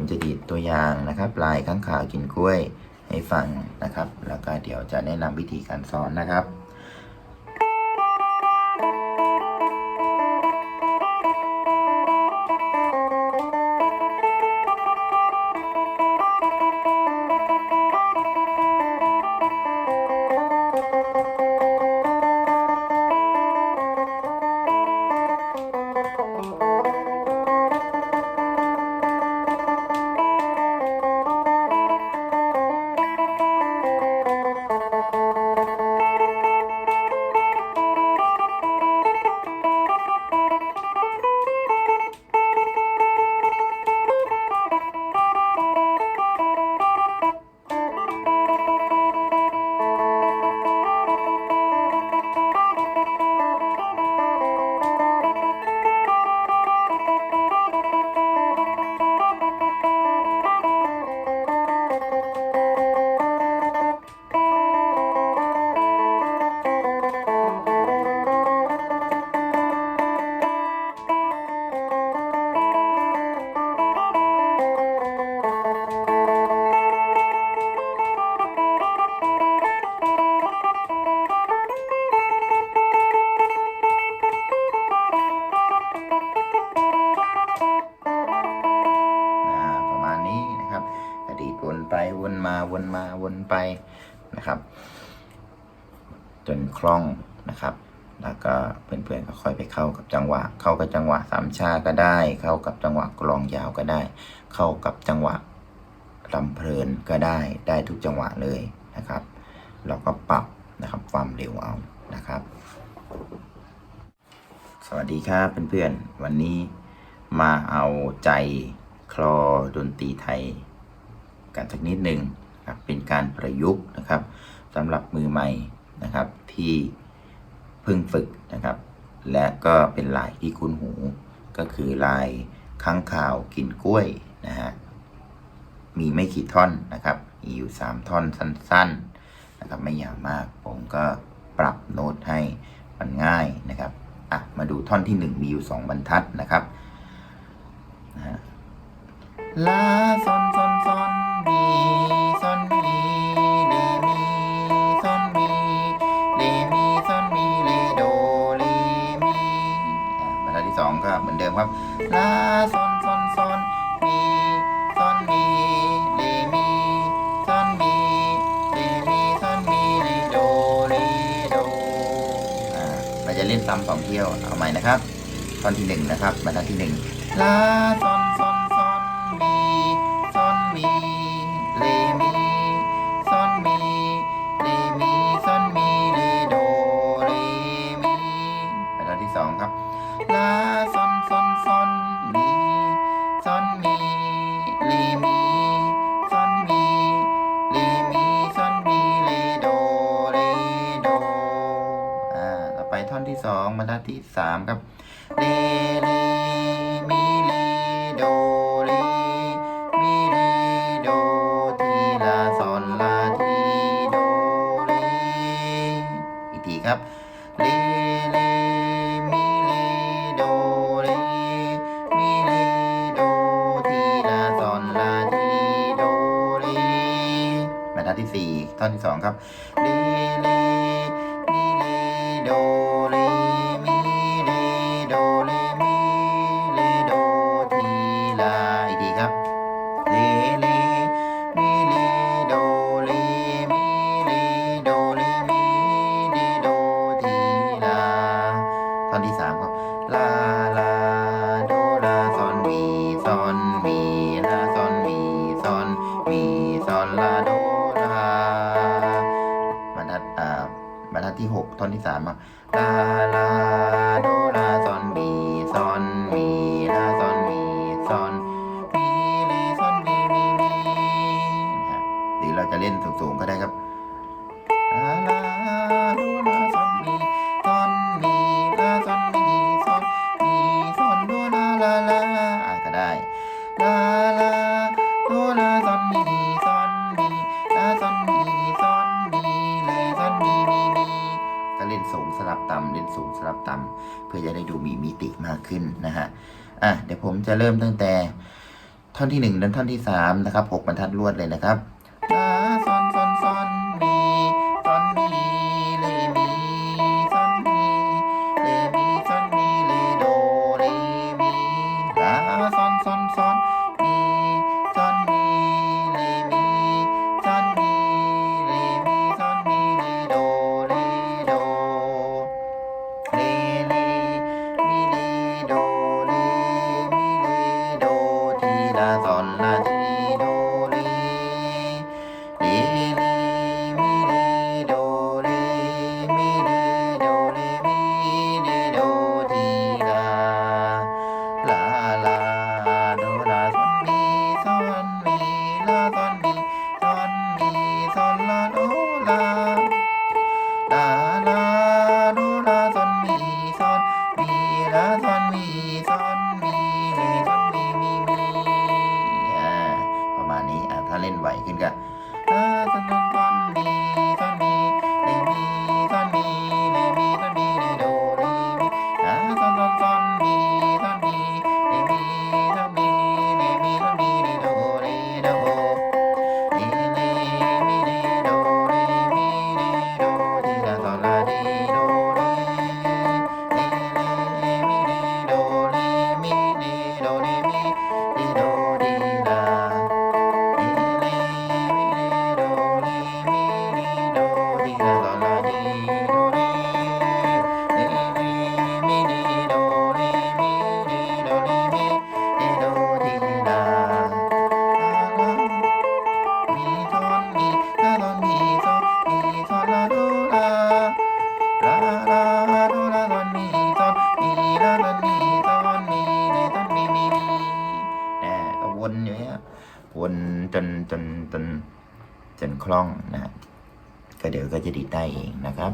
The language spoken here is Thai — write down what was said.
ผมจะดีดตัวอย่างนะครับลายข้างขาวกินกล้วยให้ฟังนะครับ แล้วก็เดี๋ยวจะแนะนำวิธีการสอนนะครับ มาวนมาวนไปนะครับ จนคล่องนะครับ แล้วก็เพื่อนๆก็ค่อยไปเข้ากับจังหวะ เข้ากับจังหวะสามชาก็ได้ เข้ากับจังหวะกลองยาวก็ได้ เข้ากับจังหวะลำเพลินก็ได้ได้ทุกจังหวะเลยนะครับเราก็ปรับนะครับความเร็วเอานะครับ สวัสดีครับเพื่อนๆวันนี้มาเอาใจคลอดนตรีไทย กันสักนิดหนึ่งครับเป็นการประยุกต์นะครับสำหรับมือใหม่นะครับที่เพิ่งฝึกนะครับ และก็เป็นลายที่คุ้นหู ก็คือลายค้างข่าวกินกล้วยนะฮะมีไม่กี่ท่อนนะครับ มีอยู่ 3 ท่อนสั้นๆนะครับไม่ยาวมากผมก็ปรับโน้ตให้มันง่ายนะครับอะมาดูท่อนที่ 1 มีอยู่ 2 บรรทัดนะครับนะฮะลาซอนซอนซอน ครับลาซอนซอนซอนมีซอนมีเลมีซอนมีเลมีซอนมีเลโดเลโดอ่าเราจะเล่นซ้ำสองเที่ยวเอาใหม่นะครับ ตอนที่หนึ่งนะครับบรรทัดที่หนึ่งลาซอน ที่สองบรรทัดที่สามครับเลเลมีเลโดเลมีเลโดทีลาซอนลาทีโดเลอีกทีครับเลเลมีเลโดเลมีเลโดทีลาซอนลาทีโดเลบรรทัดที่สี่ท่อนที่สองครับเลเลมีเลโด มีซอนลาโดลาบรรทัดอ่าบรรทัดที่หกท่อนที่สามอะลาลาโดลา ลับต่ำเล่นสูงสลับต่ำเพื่อจะได้ดูมีมิติมากขึ้นนะฮะอะเดี๋ยวผมจะเริ่มตั้งแต่ท่อนที่หนึ่งท่อนที่สามนะครับหกบรรทัดรวดเลยนะครับลาซอนซอนซอนมีซอนมีเลมีซอนมีเลมีซอนมีเลโดเลมีลาซอนซอนซอน ซอนลาทีโดเลเลเลมีเลโดเลมีเลโดเลมีเลโดทีลาลาลาโดลาซอนมีซอนมีลาซอนมีซอนมีซอนลาโดลาลาลาโดลาซอนมีซอนมีลาซอนมีซอน จนจนจนคล่องนะก็เดี๋ยวก็จะดีดได้เองนะครับ